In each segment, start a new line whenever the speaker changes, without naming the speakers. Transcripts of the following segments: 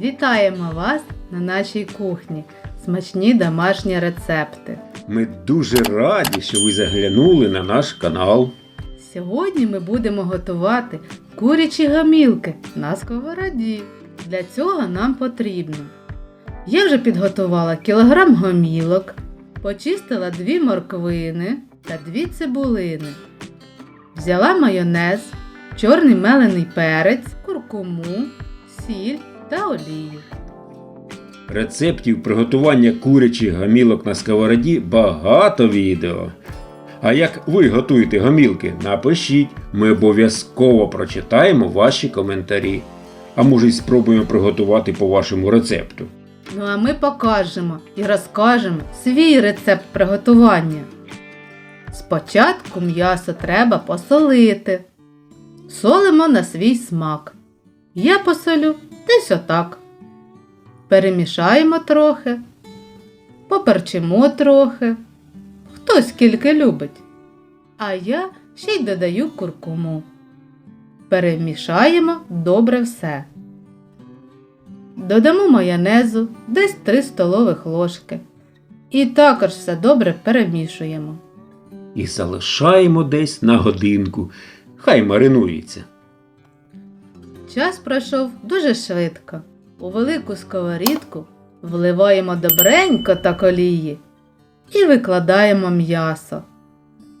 Вітаємо вас на нашій кухні. Смачні домашні рецепти.
Ми дуже раді, що ви заглянули на наш канал.
Сьогодні ми будемо готувати курячі гамілки на сковороді. Для цього нам потрібно. Я вже підготувала кілограм гомілок, почистила дві морквини та дві цибулини. Взяла майонез, чорний мелений перець, куркуму, сіль та олію.
Рецептів приготування курячих гамілок на сковороді багато відео. А як ви готуєте гамілки, напишіть, ми обов'язково прочитаємо ваші коментарі. А може й спробуємо приготувати по вашому рецепту.
Ну а ми покажемо і розкажемо свій рецепт приготування. Спочатку м'ясо треба посолити. Солимо на свій смак. Я посолю десь отак. Перемішаємо трохи, поперчимо трохи. Хто скільки любить. А я ще й додаю куркуму. Перемішаємо добре все. Додамо майонезу десь 3 столових ложки. І також все добре перемішуємо.
І залишаємо десь на годинку. Хай маринується.
Час пройшов дуже швидко. У велику сковорідку вливаємо добренько та колії і викладаємо м'ясо.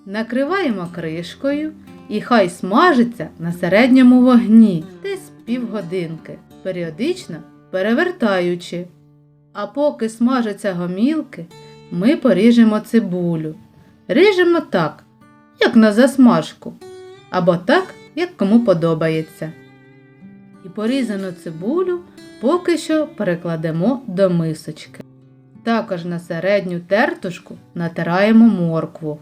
Накриваємо кришкою і хай смажиться на середньому вогні десь півгодинки, періодично перевертаючи. А поки смажаться гомілки, ми поріжемо цибулю. Ріжемо так, як на засмажку, або так, як кому подобається. І порізану цибулю поки що перекладемо до мисочки. Також на середню тертушку натираємо моркву.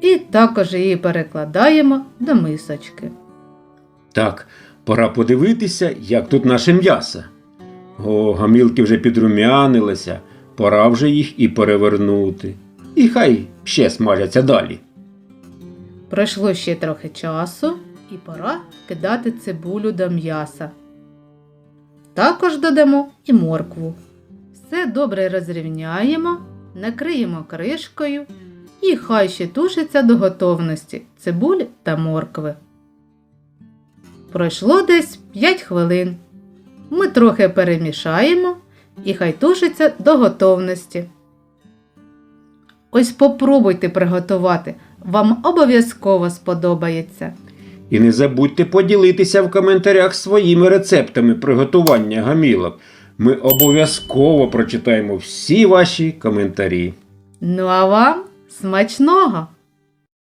І також її перекладаємо до мисочки.
Так, пора подивитися, як тут наше м'ясо. О, гамілки вже підрумянилися, пора вже їх і перевернути. І хай ще смажаться далі.
Пройшло ще трохи часу і пора кидати цибулю до м'яса. Також додамо і моркву. Все добре розрівняємо, накриємо кришкою і хай ще тушиться до готовності цибулі та моркви. Пройшло десь 5 хвилин. Ми трохи перемішаємо і хай тушиться до готовності. Ось попробуйте приготувати, вам обов'язково сподобається.
І не забудьте поділитися в коментарях своїми рецептами приготування гамілок. Ми обов'язково прочитаємо всі ваші коментарі.
Ну а вам смачного!